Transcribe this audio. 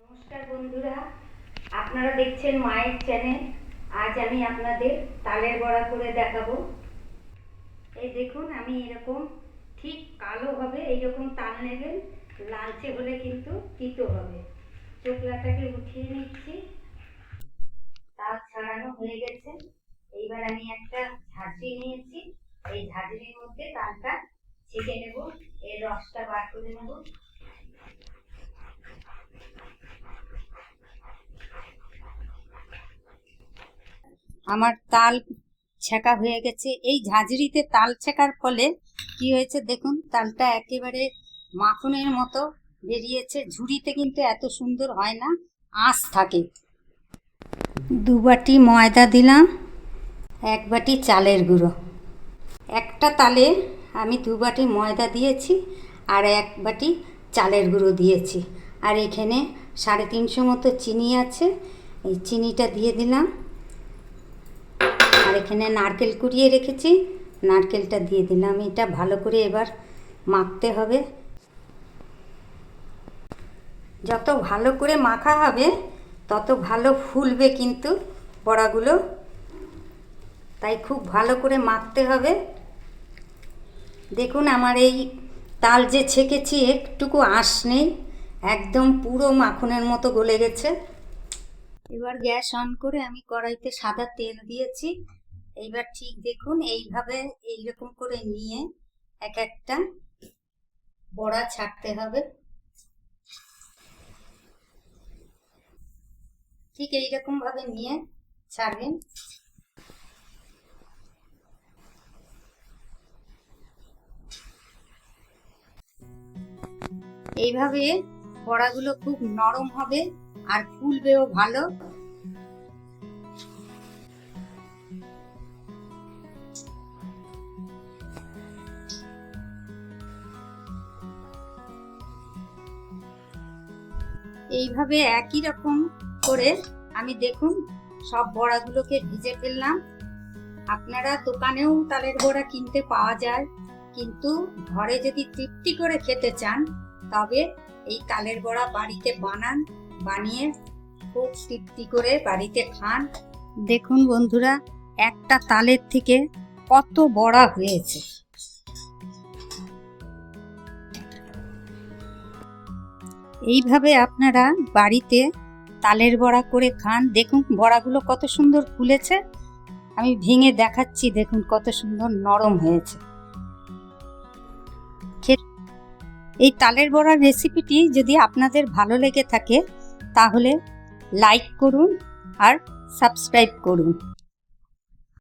নমস্কার বন্ধুরা, আপনারা দেখছেন মায়ের চ্যানেল। আজ আমি আপনাদের তালের বড়া করে দেখাবো। এই দেখুন, আমি এরকম ঠিক কালো হবে এইরকম তাল নেবেন, লালচে হলে কিন্তু তিতো হবে। চোখলাটাকে উঠিয়ে নিচ্ছি। তাল ছাড়ানো হয়ে গেছে। এইবার আমি একটা ঝাঁঝরি নিয়েছি। এই ঝাঁঝরির মধ্যে তালটা ছেঁকে নেব। এর রসটা বার করে নেব। আমার তাল ছেঁকা হয়ে গেছে। এই ঝাঁঝরিতে তাল ছেঁকার ফলে কি হয়েছে দেখুন, তালটা একেবারে মাখনের মতো বেরিয়েছে। ঝুড়িতে কিন্তু এত সুন্দর হয় না, আঁশ থাকে। দু বাটি ময়দা দিলাম, এক বাটি চালের গুঁড়ো। একটা তালে আমি দু বাটি ময়দা দিয়েছি আর এক বাটি চালের গুঁড়ো দিয়েছি। আর এখানে সাড়ে তিনশো মতো চিনি আছে। এই চিনিটা দিয়ে দিলাম। আর এখানে নারকেল কুড়িয়ে রেখেছি। নারকেলটা দিয়ে দিলাম। এটা ভালো করে এবার মাখতে হবে। যত ভালো করে মাখা হবে, তত ভালো ফুলবে কিন্তু বড়াগুলো। তাই খুব ভালো করে মাখতে হবে। দেখুন আমার এই তাল যে ছেঁকেছি, একটুকু আঁশ নেই। একদম পুরো মাখনের মতো গলে গেছে। এবার গ্যাস অন করে আমি কড়াইতে সাদা তেল দিয়েছি। এইবার ঠিক দেখুন, এইভাবে এইরকম করে নিয়ে এক একটা বড়া ছাড়তে হবে। ঠিক এইরকম ভাবে নিয়ে ছাড়বেন। এইভাবে বড়াগুলো খুব নরম হবে আর ফুলবেও ভালো। এইভাবে একই রকম করে আমি দেখুন, সব বড়াগুলোকে ভিজে ফেললাম। আপনারা দোকানেও তালের বড়া কিনতে পাওয়া যায়, কিন্তু ঘরে যদি তৃপ্তি করে খেতে চান, তবে এই তালের বড়া বাড়িতে বানান, বানিয়ে খুব তৃপ্তি করে বাড়িতে খান। দেখুন বন্ধুরা, একটা তালের থেকে কত বড়া হয়েছে। এইভাবে আপনারা বাড়িতে তালের বড়া করে খান। দেখুন, বড়াগুলো কত সুন্দর ফুলেছে। আমি ভেঙে দেখাচ্ছি, দেখুন কত সুন্দর নরম হয়েছে। এই তালের বড়ার রেসিপিটি যদি আপনাদের ভালো লেগে থাকে, তাহলে লাইক করুন আর সাবস্ক্রাইব করুন।